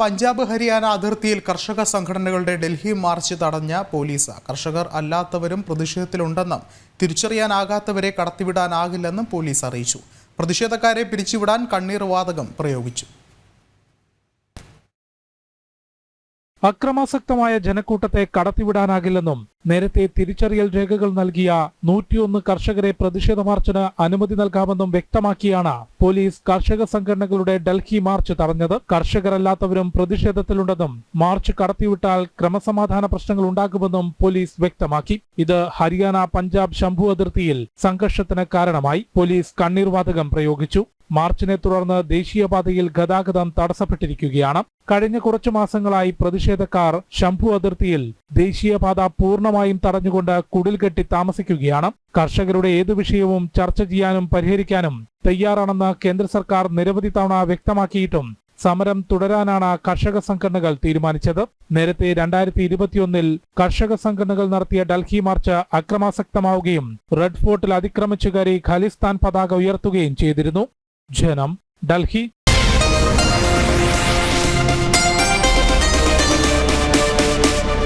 പഞ്ചാബ് ഹരിയാന അതിർത്തിയിൽ കർഷക സംഘടനകളുടെ ഡൽഹി മാർച്ച് തടഞ്ഞ പോലീസ്. കർഷകർ അല്ലാത്തവരും പ്രതിഷേധത്തിലുണ്ടെന്നും തിരിച്ചറിയാനാകാത്തവരെ കടത്തിവിടാനാകില്ലെന്നും പോലീസ് അറിയിച്ചു. പ്രതിഷേധക്കാരെ പിരിച്ചുവിടാൻ കണ്ണീർ വാതകം പ്രയോഗിച്ചു. അക്രമാസക്തമായ ജനക്കൂട്ടത്തെ കടത്തിവിടാനാകില്ലെന്നും നേരത്തെ തിരിച്ചറിയൽ രേഖകൾ നൽകിയ നൂറ്റിയൊന്ന് കർഷകരെ പ്രതിഷേധ മാർച്ചിന് അനുമതി നൽകാമെന്നും വ്യക്തമാക്കിയാണ് പോലീസ് കർഷക സംഘടനകളുടെ ഡൽഹി മാർച്ച് തടഞ്ഞത്. കർഷകരല്ലാത്തവരും പ്രതിഷേധത്തിലുണ്ടെന്നും മാർച്ച് കടത്തിവിട്ടാൽ ക്രമസമാധാന പ്രശ്നങ്ങൾ ഉണ്ടാകുമെന്നും പോലീസ് വ്യക്തമാക്കി. ഇത് ഹരിയാന പഞ്ചാബ് ശംഭു അതിർത്തിയിൽ സംഘർഷത്തിന് കാരണമായി. പോലീസ് കണ്ണീർവാതകം പ്രയോഗിച്ചു. മാർച്ചിനെ തുടർന്ന് ദേശീയപാതയിൽ ഗതാഗതം തടസ്സപ്പെട്ടിരിക്കുകയാണ്. കഴിഞ്ഞ കുറച്ചു മാസങ്ങളായി പ്രതിഷേധക്കാർ ശംഭു അതിർത്തിയിൽ ദേശീയപാത പൂർണമായും തടഞ്ഞുകൊണ്ട് കുടിൽ കെട്ടി താമസിക്കുകയാണ്. കർഷകരുടെ ഏതു വിഷയവും ചർച്ച ചെയ്യാനും പരിഹരിക്കാനും തയ്യാറാണെന്ന് കേന്ദ്ര സർക്കാർ നിരവധി തവണ വ്യക്തമാക്കിയിട്ടും സമരം തുടരാനാണ് കർഷക സംഘടനകൾ തീരുമാനിച്ചത്. നേരത്തെ രണ്ടായിരത്തി ഇരുപത്തിയൊന്നിൽ കർഷക സംഘടനകൾ നടത്തിയ ഡൽഹി മാർച്ച് അക്രമാസക്തമാവുകയും റെഡ് ഫോർട്ടിൽ അതിക്രമിച്ചു കയറി ഖലിസ്ഥാൻ പതാക ഉയർത്തുകയും ചെയ്തിരുന്നു. झेनम डलखी